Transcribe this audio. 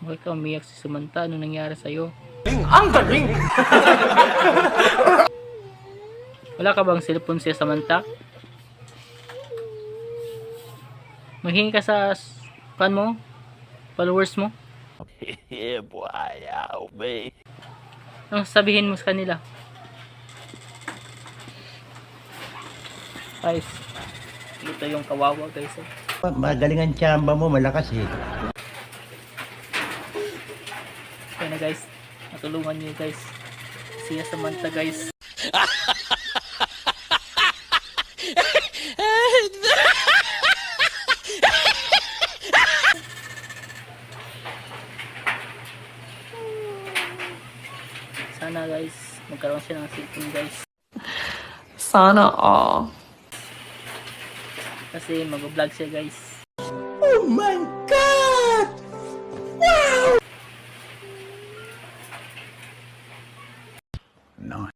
Bakit ka umiyak si Samantha? Ano nangyari sa'yo? Ang galing! Wala ka bang cellphone si Samantha? Maghingi ka sa fan mo? Followers mo? yeah, boy. Oh, me. Anong sabihin mo sa kanila? Guys, ito yung kawawa guys. oh. Magaling ang tsamba mo, malakas eh. Kaya na guys, natulungan niyo guys. Siya Samantha guys. Sana guys, magkaroon siya ng cellphone guys. Sana all. Kasi mag-vlog siya guys.